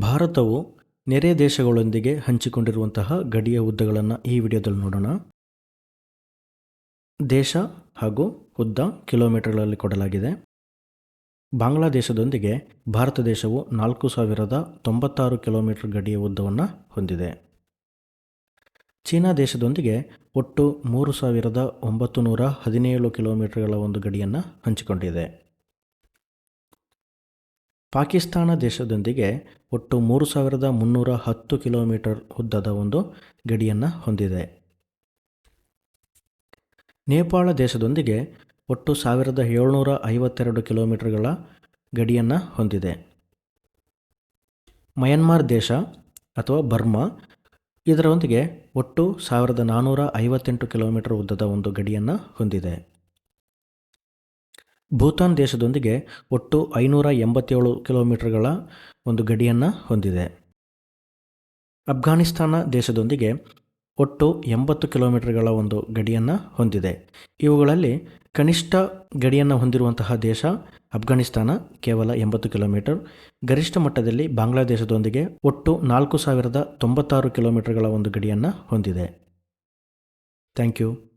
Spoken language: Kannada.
ಭಾರತವು ನೆರೆ ದೇಶಗಳೊಂದಿಗೆ ಹಂಚಿಕೊಂಡಿರುವಂತಹ ಗಡಿಯ ಉದ್ದಗಳನ್ನು ಈ ವಿಡಿಯೋದಲ್ಲಿ ನೋಡೋಣ. ದೇಶ ಹಾಗೂ ಉದ್ದ ಕಿಲೋಮೀಟರ್ಗಳಲ್ಲಿ ಕೊಡಲಾಗಿದೆ. ಬಾಂಗ್ಲಾದೇಶದೊಂದಿಗೆ ಭಾರತ ದೇಶವು ನಾಲ್ಕು ಸಾವಿರದ ತೊಂಬತ್ತಾರು ಕಿಲೋಮೀಟರ್ ಗಡಿಯ ಉದ್ದವನ್ನು ಹೊಂದಿದೆ. ಚೀನಾ ದೇಶದೊಂದಿಗೆ ಒಟ್ಟು ಮೂರು ಸಾವಿರದ ಒಂಬತ್ತು ನೂರ ಹದಿನೇಳು ಕಿಲೋಮೀಟರ್ಗಳ ಒಂದು ಗಡಿಯನ್ನು ಹಂಚಿಕೊಂಡಿದೆ. ಪಾಕಿಸ್ತಾನ ದೇಶದೊಂದಿಗೆ ಒಟ್ಟು ಮೂರು ಸಾವಿರದ ಮುನ್ನೂರ ಹತ್ತು ಕಿಲೋಮೀಟರ್ ಉದ್ದದ ಒಂದು ಗಡಿಯನ್ನು ಹೊಂದಿದೆ. ನೇಪಾಳ ದೇಶದೊಂದಿಗೆ ಒಟ್ಟು ಸಾವಿರದ ಏಳ್ನೂರ ಐವತ್ತೆರಡು ಕಿಲೋಮೀಟರ್ಗಳ ಗಡಿಯನ್ನು ಹೊಂದಿದೆ. ಮಯನ್ಮಾರ್ ದೇಶ ಅಥವಾ ಬರ್ಮಾ ಇದರೊಂದಿಗೆ ಒಟ್ಟು ಸಾವಿರದ ನಾನ್ನೂರ ಐವತ್ತೆಂಟು ಕಿಲೋಮೀಟರ್ ಉದ್ದದ ಒಂದು ಗಡಿಯನ್ನು ಹೊಂದಿದೆ. ಭೂತಾನ್ ದೇಶದೊಂದಿಗೆ ಒಟ್ಟು ಐನೂರ ಎಂಬತ್ತೇಳು ಕಿಲೋಮೀಟರ್ಗಳ ಒಂದು ಗಡಿಯನ್ನು ಹೊಂದಿದೆ. ಅಫ್ಘಾನಿಸ್ತಾನ ದೇಶದೊಂದಿಗೆ ಒಟ್ಟು ಎಂಬತ್ತು ಕಿಲೋಮೀಟರ್ಗಳ ಒಂದು ಗಡಿಯನ್ನು ಹೊಂದಿದೆ. ಇವುಗಳಲ್ಲಿ ಕನಿಷ್ಠ ಗಡಿಯನ್ನು ಹೊಂದಿರುವಂತಹ ದೇಶ ಅಫ್ಘಾನಿಸ್ತಾನ, ಕೇವಲ ಎಂಬತ್ತು ಕಿಲೋಮೀಟರ್. ಗರಿಷ್ಠ ಮಟ್ಟದಲ್ಲಿ ಬಾಂಗ್ಲಾದೇಶದೊಂದಿಗೆ ಒಟ್ಟು ನಾಲ್ಕು ಸಾವಿರದ ತೊಂಬತ್ತಾರು ಕಿಲೋಮೀಟರ್ಗಳ ಒಂದು ಗಡಿಯನ್ನು ಹೊಂದಿದೆ. Thank you.